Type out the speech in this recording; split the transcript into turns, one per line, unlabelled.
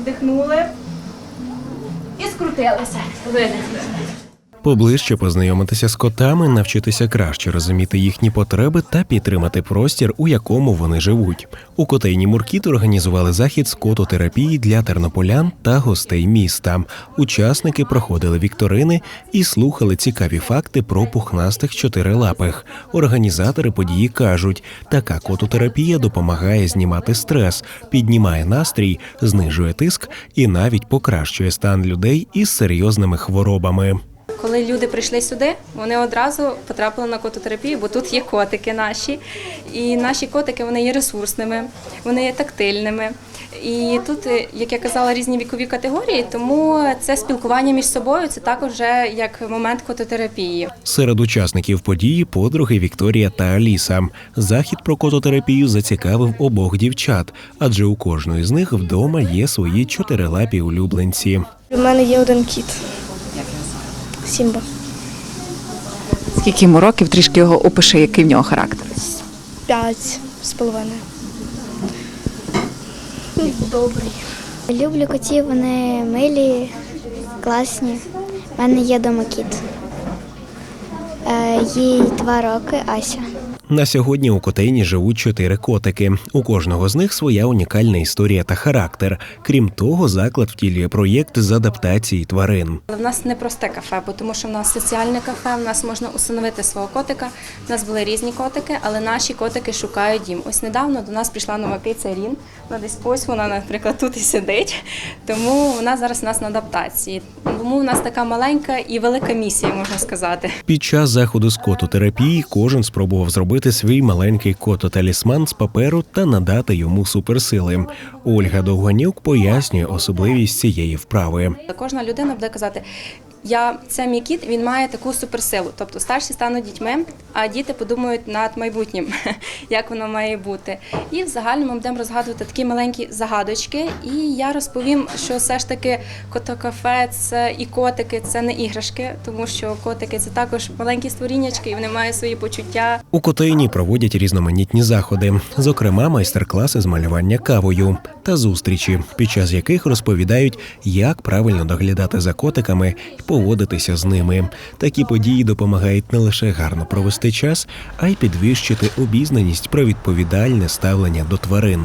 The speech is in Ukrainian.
вдихнули і скрутилися. Видихнули.
Поближче познайомитися з котами, навчитися краще розуміти їхні потреби та підтримати простір, у якому вони живуть. У котейні Муркіт організували захід з кототерапії для тернополян та гостей міста. Учасники проходили вікторини і слухали цікаві факти про пухнастих чотирилапих. Організатори події кажуть, така кототерапія допомагає знімати стрес, піднімає настрій, знижує тиск і навіть покращує стан людей із серйозними хворобами.
Коли люди прийшли сюди, вони одразу потрапили на кототерапію, бо тут є котики наші. І наші котики вони є ресурсними, вони є тактильними. І тут, е, як я казала, різні вікові категорії, тому це спілкування між собою це також вже як момент кототерапії.
Серед учасників події подруги Вікторія та Аліса. Захід про кототерапію зацікавив обох дівчат, адже у кожної з них вдома є свої чотирилапі улюбленці.
У мене є один кіт. Сімба.
Скільки йому років, трішки його опиши, який в нього характер.
П'ять з половиною. Добрий.
Люблю котів, вони милі, класні. У мене є дома кіт. Е, Їй два роки Ася.
На сьогодні у котейні живуть чотири котики. У кожного з них своя унікальна історія та характер. Крім того, заклад втілює проєкт з адаптації тварин.
Але в нас не просте кафе, бо тому що в нас соціальне кафе, в нас можна усиновити свого котика. У нас були різні котики, але наші котики шукають дім. Ось недавно до нас прийшла нова киця Рін. Вона десь ось вона, наприклад, тут і сидить. Тому вона зараз у нас на адаптації. Тому в нас така маленька і велика місія, можна сказати.
Під час заходу з кототерапії кожен спробував зробити свій маленький кототалісман з паперу та надати йому суперсили. Ольга Довганюк пояснює особливість цієї вправи.
Кожна людина буде казати. Я це мій кіт, він має таку суперсилу. Тобто старші стануть дітьми, а діти подумають над майбутнім, як воно має бути. І в загальному ми будемо розгадувати такі маленькі загадочки. І я розповім, що все ж таки котокафе це і котики це не іграшки, тому що котики це також маленькі створіннячки, і вони мають свої почуття.
У котейні проводять різноманітні заходи, зокрема майстер-класи з малювання кавою та зустрічі, під час яких розповідають, як правильно доглядати за котиками і поводитися з ними. Такі події допомагають не лише гарно провести час, а й підвищити обізнаність про відповідальне ставлення до тварин.